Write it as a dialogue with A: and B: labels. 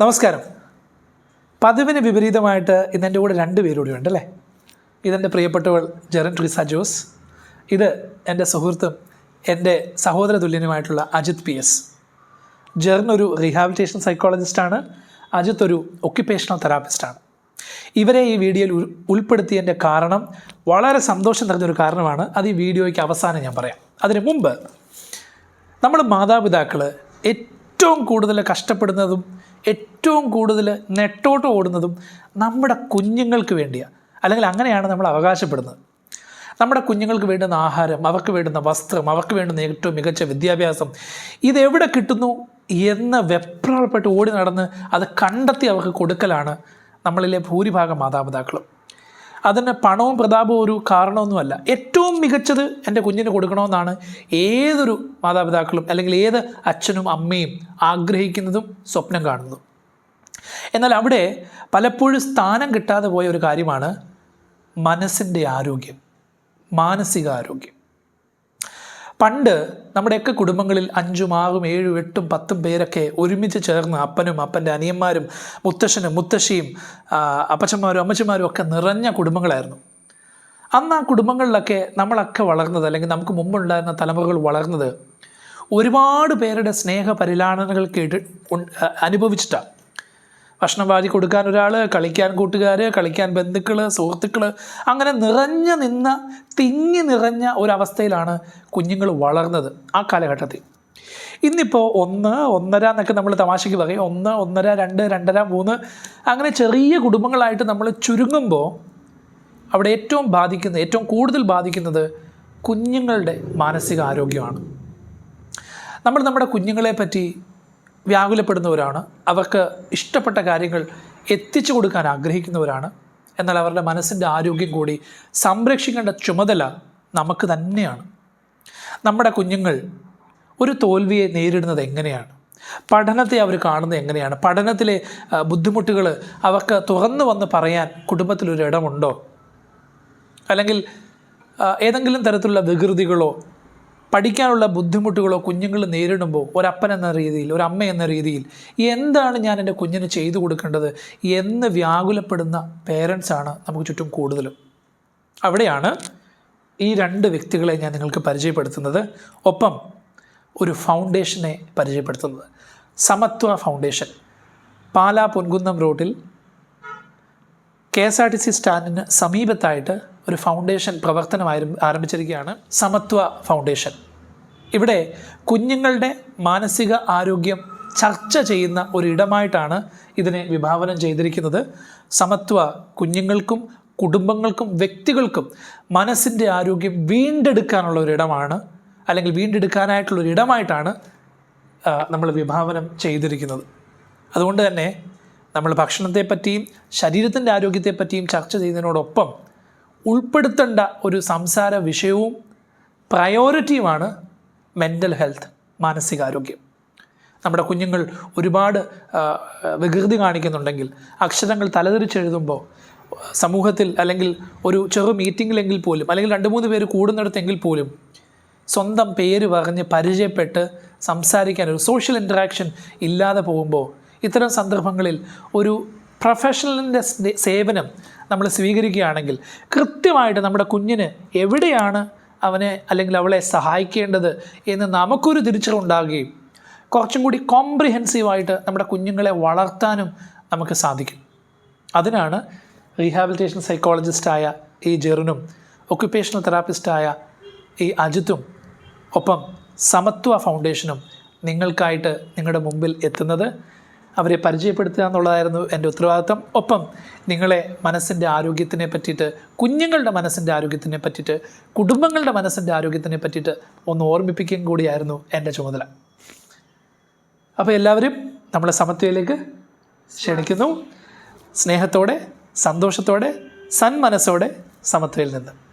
A: നമസ്കാരം. പതിവിന് വിപരീതമായിട്ട് ഇതെന്റെ കൂടെ രണ്ട് പേരൂടെ ഉണ്ടല്ലേ? ഇതെന്റെ പ്രിയപ്പെട്ടവൾ ജെറൻ ട്രീസ ജോസ്. ഇത് എന്റെ സുഹൃത്തും എന്റെ സഹോദര തുല്യനുമായിട്ടുള്ള അജിത് പി എസ്. ജെറിൻ ഒരു റീഹാബിലിറ്റേഷൻ സൈക്കോളജിസ്റ്റാണ് അജിത് ഒരു ഒക്യുപ്പേഷണൽ തെറാപ്പിസ്റ്റാണ് ഇവരെ ഈ വീഡിയോയിൽ ഉൾ- ഉൾപ്പെടുത്തിയതിന്റെ കാരണം വളരെ സന്തോഷം നിറഞ്ഞൊരു കാരണമാണ്. അത് ഈ വീഡിയോയ്ക്ക് അവസാനം ഞാൻ പറയാം. അതിന് മുമ്പ് നമ്മൾ മാതാപിതാക്കൾ ഏറ്റവും കൂടുതൽ കഷ്ടപ്പെടുന്നതും ഏറ്റവും കൂടുതൽ നെട്ടോട്ട് ഓടുന്നതും നമ്മുടെ കുഞ്ഞുങ്ങൾക്ക് വേണ്ടിയാണ് അല്ലെങ്കിൽ അങ്ങനെയാണ് നമ്മൾ അവകാശപ്പെടുന്നത്. നമ്മുടെ കുഞ്ഞുങ്ങൾക്ക് വേണ്ടുന്ന ആഹാരം അവർക്ക് വേണ്ടുന്ന വസ്ത്രം അവർക്ക് വേണ്ടുന്ന ഏറ്റവും മികച്ച വിദ്യാഭ്യാസം ഇതെവിടെ കിട്ടുന്നു എന്ന വെപ്രാളപ്പെട്ട് ഓടി നടന്ന് അത് കണ്ടെത്തി അവർക്ക് കൊടുക്കലാണ് നമ്മളിലെ ഭൂരിഭാഗം മാതാപിതാക്കളും. അതിന് പണവും പ്രതാപവും ഒരു കാരണമൊന്നുമല്ല. ഏറ്റവും മികച്ചത് എന്റെ കുഞ്ഞിന് കൊടുക്കണമെന്നാണ് ഏതൊരു മാതാപിതാക്കളും അല്ലെങ്കിൽ ഏത് അച്ഛനും അമ്മയും ആഗ്രഹിക്കുന്നതും സ്വപ്നം കാണുന്നതും. എന്നാൽ അവിടെ പലപ്പോഴും സ്ഥാനം കിട്ടാതെ പോയ ഒരു കാര്യമാണ് മനസ്സിന്റെ ആരോഗ്യം മാനസിക ആരോഗ്യം പണ്ട് നമ്മുടെയൊക്കെ കുടുംബങ്ങളിൽ അഞ്ചും ആറും ഏഴും എട്ടും പത്തും പേരൊക്കെ ഒരുമിച്ച് ചേർന്ന് അപ്പനും അപ്പന്റെ അനിയന്മാരും മുത്തശ്ശനും മുത്തശ്ശിയും അപ്പച്ചന്മാരും അമ്മച്ചന്മാരും ഒക്കെ നിറഞ്ഞ കുടുംബങ്ങളായിരുന്നു. അന്ന് ആ കുടുംബങ്ങളിലൊക്കെ നമ്മളൊക്കെ വളർന്നത് അല്ലെങ്കിൽ നമുക്ക് മുമ്പുണ്ടായിരുന്ന തലമുറകൾ വളർന്നത് ഒരുപാട് പേരുടെ സ്നേഹ പരിലാളനകൾ കേട്ട് അനുഭവിച്ചിട്ടാണ്. ഭക്ഷണം വാരി കൊടുക്കാൻ ഒരാൾ കളിക്കാൻ കൂട്ടുകാർ കളിക്കാൻ ബന്ധുക്കൾ സുഹൃത്തുക്കൾ അങ്ങനെ നിറഞ്ഞു നിന്ന തിങ്ങി നിറഞ്ഞ ഒരവസ്ഥയിലാണ് കുഞ്ഞുങ്ങൾ വളർന്നത് ആ കാലഘട്ടത്തിൽ. ഇന്നിപ്പോൾ ഒന്ന് ഒന്നര എന്നൊക്കെ നമ്മൾ തമാശയ്ക്ക് പറയും. ഒന്ന് ഒന്നര രണ്ട് രണ്ടര മൂന്ന് അങ്ങനെ ചെറിയ കുടുംബങ്ങളായിട്ട് നമ്മൾ ചുരുങ്ങുമ്പോൾ അവിടെ ഏറ്റവും ബാധിക്കുന്നത് ഏറ്റവും കൂടുതൽ ബാധിക്കുന്നത് കുഞ്ഞുങ്ങളുടെ മാനസിക ആരോഗ്യമാണ് നമ്മൾ നമ്മുടെ കുഞ്ഞുങ്ങളെ പറ്റി വ്യാകുലപ്പെടുന്നവരാണ്. അവർക്ക് ഇഷ്ടപ്പെട്ട കാര്യങ്ങൾ എത്തിച്ചു കൊടുക്കാൻ ആഗ്രഹിക്കുന്നവരാണ്. എന്നാൽ അവരുടെ മനസ്സിന്റെ ആരോഗ്യം കൂടി സംരക്ഷിക്കേണ്ട ചുമതല നമുക്ക് തന്നെയാണ്. നമ്മുടെ കുഞ്ഞുങ്ങൾ ഒരു തോൽവിയെ നേരിടുന്നത് എങ്ങനെയാണ്? പഠനത്തെ അവർ കാണുന്നത് എങ്ങനെയാണ്? പഠനത്തിലെ ബുദ്ധിമുട്ടുകൾ അവർക്ക് തുറന്നു വന്ന് പറയാൻ കുടുംബത്തിലൊരു ഇടമുണ്ടോ? അല്ലെങ്കിൽ ഏതെങ്കിലും തരത്തിലുള്ള വികൃതികളോ പഠിക്കാനുള്ള ബുദ്ധിമുട്ടുകളോ കുഞ്ഞുങ്ങൾ നേരിടുമ്പോൾ ഒരപ്പൻ എന്ന രീതിയിൽ ഒരു അമ്മ എന്ന രീതിയിൽ എന്താണ് ഞാൻ എന്റെ കുഞ്ഞിന് ചെയ്തു കൊടുക്കേണ്ടത് എന്ന് വ്യാകുലപ്പെടുന്ന പേരൻസാണ് നമുക്ക് ചുറ്റും കൂടുതലും. അവിടെയാണ് ഈ രണ്ട് വ്യക്തികളെ ഞാൻ നിങ്ങൾക്ക് പരിചയപ്പെടുത്തുന്നത്. ഒപ്പം ഒരു ഫൗണ്ടേഷനെ പരിചയപ്പെടുത്തുന്നത്. സമത്വ ഫൗണ്ടേഷൻ പാലാ പൊൻകുന്നം റോഡിൽ K S R T C സ്റ്റാൻഡിന് സമീപത്തായിട്ട് ഒരു ഫൗണ്ടേഷൻ പ്രവർത്തനം ആരം- ആരംഭിച്ചിരിക്കുകയാണ് സമത്വ ഫൗണ്ടേഷൻ ഇവിടെ കുഞ്ഞുങ്ങളുടെ മാനസിക ആരോഗ്യം ചർച്ച ചെയ്യുന്ന ഒരിടമായിട്ടാണ് ഇതിനെ വിഭാവനം ചെയ്തിരിക്കുന്നത്. സമത്വ കുഞ്ഞുങ്ങൾക്കും കുടുംബങ്ങൾക്കും വ്യക്തികൾക്കും മനസ്സിന്റെ ആരോഗ്യം വീണ്ടെടുക്കാനുള്ള ഒരിടമാണ് അല്ലെങ്കിൽ വീണ്ടെടുക്കാനായിട്ടുള്ള ഒരു ഇടമായിട്ടാണ് നമ്മൾ വിഭാവനം ചെയ്തിരിക്കുന്നത്. അതുകൊണ്ട് തന്നെ നമ്മൾ ഭക്ഷണത്തെപ്പറ്റിയും ശരീരത്തിന്റെ ആരോഗ്യത്തെപ്പറ്റിയും ചർച്ച ചെയ്യുന്നതിനോടൊപ്പം ഉൾപ്പെടുത്തേണ്ട ഒരു സംസാര വിഷയവും പ്രയോറിറ്റിയുമാണ് മെന്റൽ ഹെൽത്ത് മാനസികാരോഗ്യം. നമ്മുടെ കുഞ്ഞുങ്ങൾ ഒരുപാട് വികൃതി കാണിക്കുന്നുണ്ടെങ്കിൽ അക്ഷരങ്ങൾ തലതിരിച്ചെഴുതുമ്പോൾ സമൂഹത്തിൽ അല്ലെങ്കിൽ ഒരു ചെറു മീറ്റിങ്ങിലെങ്കിൽ പോലും അല്ലെങ്കിൽ രണ്ട് മൂന്ന് പേര് കൂടുന്നിടത്തെങ്കിൽ പോലും സ്വന്തം പേര് പറഞ്ഞ് പരിചയപ്പെട്ട് സംസാരിക്കാൻ ഒരു സോഷ്യൽ ഇന്ററാക്ഷൻ ഇല്ലാതെ പോകുമ്പോൾ ഇത്തരം സന്ദർഭങ്ങളിൽ ഒരു പ്രൊഫഷണലിന്റെ സേവനം നമ്മൾ സ്വീകരിക്കുകയാണെങ്കിൽ കൃത്യമായിട്ട് നമ്മുടെ കുഞ്ഞിന് എവിടെയാണ് അവനെ അല്ലെങ്കിൽ അവളെ സഹായിക്കേണ്ടത് എന്ന് നമുക്കൊരു തിരിച്ചറിവുണ്ടാകുകയും കുറച്ചും കൂടി കോംപ്രിഹെൻസീവായിട്ട് നമ്മുടെ കുഞ്ഞുങ്ങളെ വളർത്താനും നമുക്ക് സാധിക്കും. അതിനാണ് റീഹാബിലിറ്റേഷൻ സൈക്കോളജിസ്റ്റായ ഈ ജെറിനും ഒക്യുപ്പേഷണൽ തെറാപ്പിസ്റ്റായ ഈ അജിത്തും ഒപ്പം സമത്വ ഫൗണ്ടേഷനും നിങ്ങൾക്കായിട്ട് നിങ്ങളുടെ മുമ്പിൽ എത്തുന്നത്. അവരെ പരിചയപ്പെടുത്തുക എന്നുള്ളതായിരുന്നു എന്റെ ഉത്തരവാദിത്തം. ഒപ്പം നിങ്ങളെ മനസ്സിന്റെ ആരോഗ്യത്തിനെ പറ്റിയിട്ട് കുഞ്ഞുങ്ങളുടെ മനസ്സിന്റെ ആരോഗ്യത്തിനെ പറ്റിയിട്ട് കുടുംബങ്ങളുടെ മനസ്സിന്റെ ആരോഗ്യത്തിനെ പറ്റിയിട്ട് ഒന്ന് ഓർമ്മിപ്പിക്കുകയും കൂടിയായിരുന്നു എന്റെ ചുമതല. അപ്പോൾ എല്ലാവരും നമ്മളെ സമത്വയിലേക്ക് ക്ഷണിക്കുന്നു. സ്നേഹത്തോടെ സന്തോഷത്തോടെ സന്മനസ്സോടെ സമത്വയിൽ നിന്ന്.